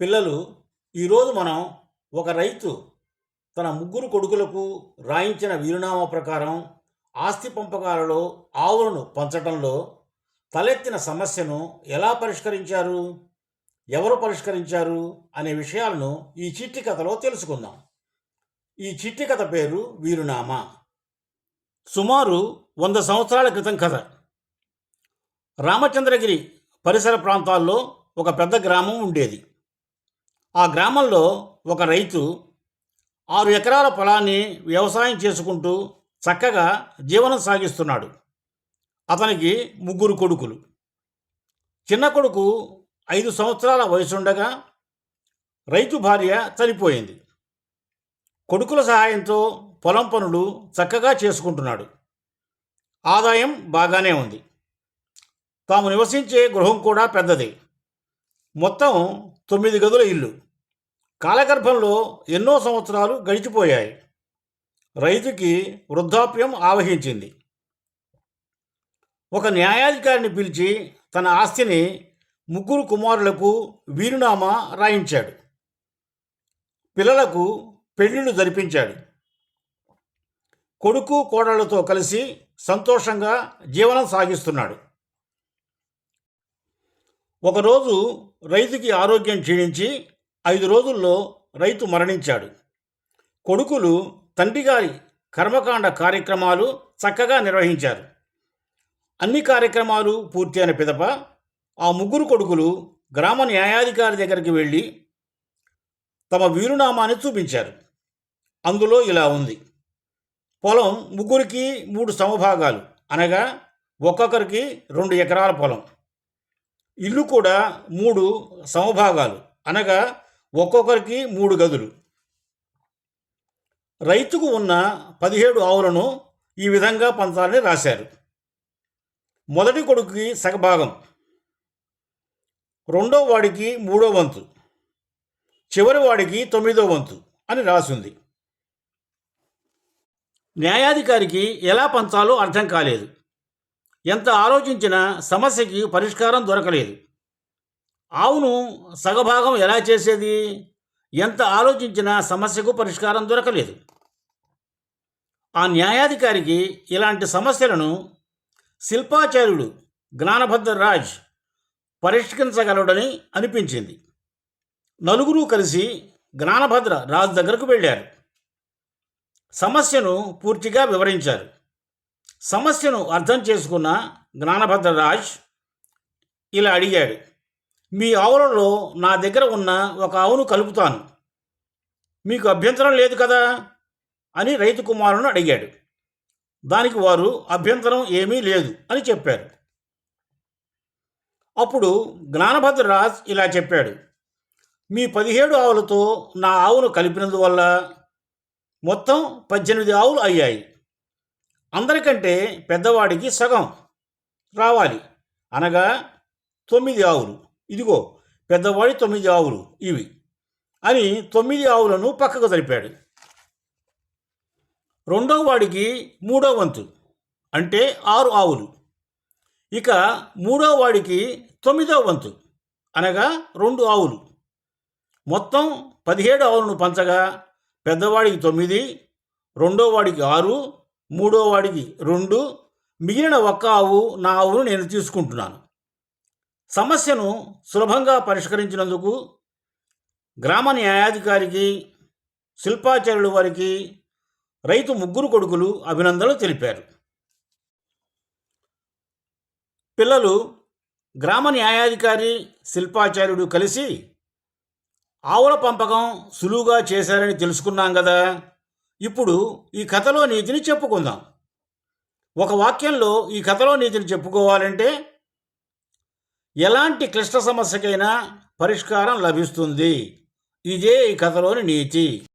పిల్లలు ఈరోజు మనం ఒక రైతు తన ముగ్గురు కొడుకులకు రాయించిన వీరునామా ప్రకారం ఆస్తి పంపకాలలో ఆవులను పంచటంలో తలెత్తిన సమస్యను ఎలా పరిష్కరించారు? ఎవరు పరిష్కరించారు? అనే విషయాలను ఈ చిట్టి కథలో తెలుసుకుందాం. ఈ చిట్టి కథ పేరు వీరునామా సుమారు వంద సంవత్సరాల క్రితం కథ. రామచంద్రగిరి పరిసర ప్రాంతాల్లో ఒక పెద్ద గ్రామం ఉండేది. ఆ గ్రామంలో ఒక రైతు ఆరు ఎకరాల పొలాన్ని వ్యవసాయం చేసుకుంటూ చక్కగా జీవనం సాగిస్తున్నాడు. అతనికి ముగ్గురు కొడుకులు. చిన్న కొడుకు ఐదు సంవత్సరాల వయసుండగా రైతు భార్య చనిపోయింది. కొడుకుల సహాయంతో పొలం పనులు చక్కగా చేసుకుంటున్నాడు. ఆదాయం బాగానే ఉంది. తాము నివసించే గృహం కూడా పెద్దది. మొత్తం తొమ్మిది గదుల ఇల్లు. కాలగర్భంలో ఎన్నో సంవత్సరాలు గడిచిపోయాయి. రైతుకి వృద్ధాప్యం ఆవహించింది. ఒక న్యాయాధికారిని పిలిచి తన ఆస్తిని ముగ్గురు కుమారులకు వీరునామా రాయించాడు. పిల్లలకు పెళ్ళిళ్ళు జరిపించాడు. కొడుకు కోడళ్ళతో కలిసి సంతోషంగా జీవనం సాగిస్తున్నాడు. ఒకరోజు రైతుకి ఆరోగ్యం క్షీణించి ఐదు రోజుల్లో రైతు మరణించాడు. కొడుకులు తండ్రిగారి కర్మకాండ కార్యక్రమాలు చక్కగా నిర్వహించారు. అన్ని కార్యక్రమాలు పూర్తయిన పిదప ఆ ముగ్గురు కొడుకులు గ్రామ న్యాయాధికారి దగ్గరికి వెళ్ళి తమ వీరునామాని చూపించారు. అందులో ఇలా ఉంది. పొలం ముగ్గురికి మూడు సమభాగాలు అనగా ఒక్కొక్కరికి రెండు ఎకరాల పొలం. ఇల్లు కూడా మూడు సమభాగాలు అనగా ఒక్కొక్కరికి మూడు గదులు. రైతుకు ఉన్న పదిహేడు ఆవులను ఈ విధంగా పంచాలని రాశారు. మొదటి కొడుకుకి సగభాగం రెండో వాడికి మూడో వంతు చివరి వాడికి తొమ్మిదో వంతు అని రాసింది. న్యాయాధికారికి ఎలా పంచాలో అర్థం కాలేదు. ఎంత ఆలోచించినా సమస్యకి పరిష్కారం దొరకలేదు. ఆవును సగభాగం ఎలా చేసేది? ఎంత ఆలోచించినా సమస్యకు పరిష్కారం దొరకలేదు. ఆ న్యాయాధికారికి ఇలాంటి సమస్యలను శిల్పాచార్యుడు జ్ఞానభద్ర రాజ్ పరిష్కరించగలడని అనిపించింది. నలుగురు కలిసి జ్ఞానభద్ర రాజు దగ్గరకు వెళ్ళారు. సమస్యను పూర్తిగా వివరించారు. సమస్యను అర్థం చేసుకున్న జ్ఞానభద్రరాజ్ ఇలా అడిగాడు. మీ ఆవులలో నా దగ్గర ఉన్న ఒక ఆవును కలుపుతాను. మీకు అభ్యంతరం లేదు కదా? అని రైతు కుమారుని అడిగాడు. దానికి వారు అభ్యంతరం ఏమీ లేదు అని చెప్పారు. అప్పుడు జ్ఞానభద్రరాజ్ ఇలా చెప్పాడు. మీ పదిహేడు ఆవులతో నా ఆవును కలిపినందువల్ల మొత్తం పద్దెనిమిది ఆవులు అయ్యాయి. అందరికంటే పెద్దవాడికి సగం రావాలి. అనగా తొమ్మిది ఆవులు. ఇదిగో పెద్దవాడి తొమ్మిది ఆవులు ఇవి అని తొమ్మిది ఆవులను పక్కకు జరిపాడు. రెండవ వాడికి మూడో వంతు అంటే ఆరు ఆవులు. ఇక మూడో వాడికి తొమ్మిదో వంతు అనగా రెండు ఆవులు. మొత్తం పదిహేడు ఆవులను పంచగా పెద్దవాడికి తొమ్మిది రెండో వాడికి ఆరు మూడో వాడికి రెండు మిగిలిన ఒక్క ఆవు నా ఆవును నేను తీసుకుంటున్నాను. సమస్యను సులభంగా పరిష్కరించినందుకు గ్రామ న్యాయాధికారికి శిల్పాచార్యుల వారికి రైతు ముగ్గురు కొడుకులు అభినందనలు తెలిపారు. పిల్లలు గ్రామ న్యాయాధికారి శిల్పాచార్యుడు కలిసి ఆవుల పంపకం సులువుగా చేశారని తెలుసుకున్నాం కదా. ఇప్పుడు ఈ కథలో నీతిని చెప్పుకుందాం. ఒక వాక్యంలో ఈ కథలో నీతిని చెప్పుకోవాలంటే ఎలాంటి క్లిష్ట సమస్యకైనా పరిష్కారం లభిస్తుంది. ఇదే ఈ కథలోని నీతి.